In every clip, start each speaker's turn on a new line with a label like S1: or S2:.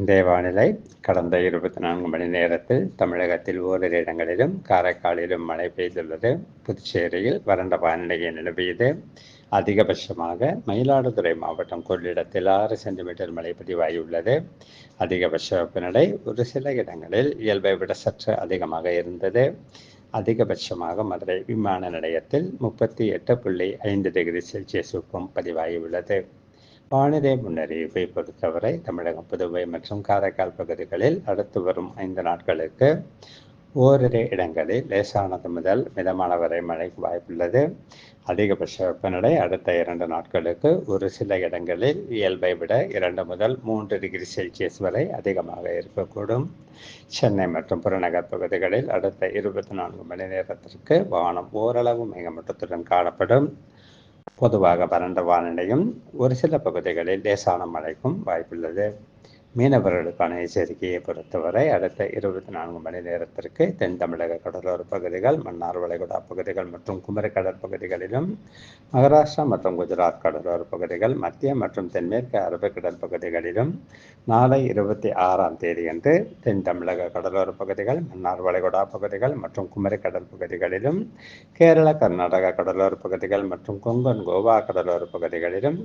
S1: இன்றைய வானிலை கடந்த இருபத்தி நான்கு மணி நேரத்தில் தமிழகத்தில் ஓரிரு இடங்களிலும் காரைக்காலிலும் மழை பெய்துள்ளது. புதுச்சேரியில் வறண்ட வானிலையை நிலவியது. அதிகபட்சமாக மயிலாடுதுறை மாவட்டம் கொள்ளிடத்தில் ஆறு சென்டிமீட்டர் மழை பதிவாகியுள்ளது. அதிகபட்ச வெப்பநிலை ஒரு சில இடங்களில் இயல்பை விட சற்று அதிகமாக இருந்தது. அதிகபட்சமாக மதுரை விமான நிலையத்தில் முப்பத்தி எட்டு புள்ளி ஐந்து டிகிரி செல்சியஸ் வெப்பம் பதிவாகியுள்ளது. வானிலை முன்னறிவிப்பை பொறுத்தவரை தமிழகம் புதுவை மற்றும் காரைக்கால் பகுதிகளில் அடுத்து வரும் ஐந்து நாட்களுக்கு ஓரிரு இடங்களில் லேசானது முதல் மிதமான வரை மழைக்கு வாய்ப்புள்ளது. அதிகபட்ச வெப்பநிலை அடுத்த இரண்டு நாட்களுக்கு ஒரு சில இடங்களில் இயல்பை விட இரண்டு முதல் மூன்று டிகிரி செல்சியஸ் வரை அதிகமாக இருக்கக்கூடும். சென்னை மற்றும் புறநகர் பகுதிகளில் அடுத்த இருபத்தி நான்கு மணி நேரத்திற்கு வானம் ஓரளவு மேகமூட்டத்துடன் காணப்படும். பொதுவாக வறண்ட வானிலையும் ஒரு சில பகுதிகளில் லேசான மழைக்கும் வாய்ப்புள்ளது. மீனவர்களுக்கான எச்சரிக்கையை பொறுத்தவரை அடுத்த இருபத்தி நான்கு மணி நேரத்திற்கு தென் தமிழக கடலோர பகுதிகள் மன்னார் வளைகுடா பகுதிகள் மற்றும் குமரி கடற்பகுதிகளிலும் மகாராஷ்டிரா மற்றும் குஜராத் கடலோர பகுதிகள் மத்திய மற்றும் தென்மேற்கு அரபிக்கடல் பகுதிகளிலும் நாளை இருபத்தி ஆறாம் தேதியன்று தென் தமிழக கடலோர பகுதிகள் மன்னார் வளைகுடா பகுதிகள் மற்றும் குமரி கடல் பகுதிகளிலும் கேரள கர்நாடக கடலோர பகுதிகள் மற்றும் கொங்கன் கோவா கடலோர பகுதிகளிலும்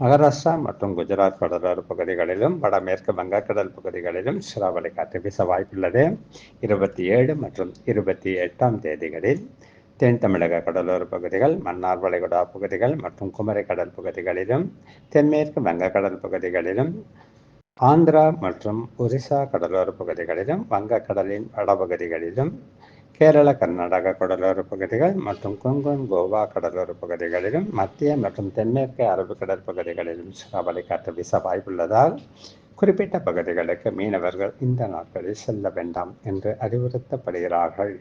S1: மகாராஷ்டிரா மற்றும் குஜராத் கடலோர பகுதிகளிலும் வடமேற்கு வங்கக்கடல் பகுதிகளிலும் சூறாவளி காற்று வீச வாய்ப்புள்ளது. இருபத்தி ஏழு மற்றும் இருபத்தி எட்டாம் தேதிகளில் தென் தமிழக கடலோர பகுதிகள் மன்னார் வளைகுடா பகுதிகள் மற்றும் குமரி கடல் பகுதிகளிலும் தென்மேற்கு வங்கக்கடல் பகுதிகளிலும் ஆந்திரா மற்றும் ஒரிசா கடலோர பகுதிகளிலும் வங்கக்கடலின் வடபகுதிகளிலும் கேரள கர்நாடக கடலோர பகுதிகள் மற்றும் கொங்கன் கோவா கடலோர பகுதிகளிலும் மத்திய மற்றும் தென்மேற்கு அரபிக்கடல் பகுதிகளிலும் சூறாவளி காற்று வீச வாய்ப்புள்ளதால் குறிப்பிட்ட பகுதிகளுக்கு மீனவர்கள் இந்த நாட்களில் செல்ல வேண்டாம் என்று அறிவுறுத்தப்படுகிறார்கள்.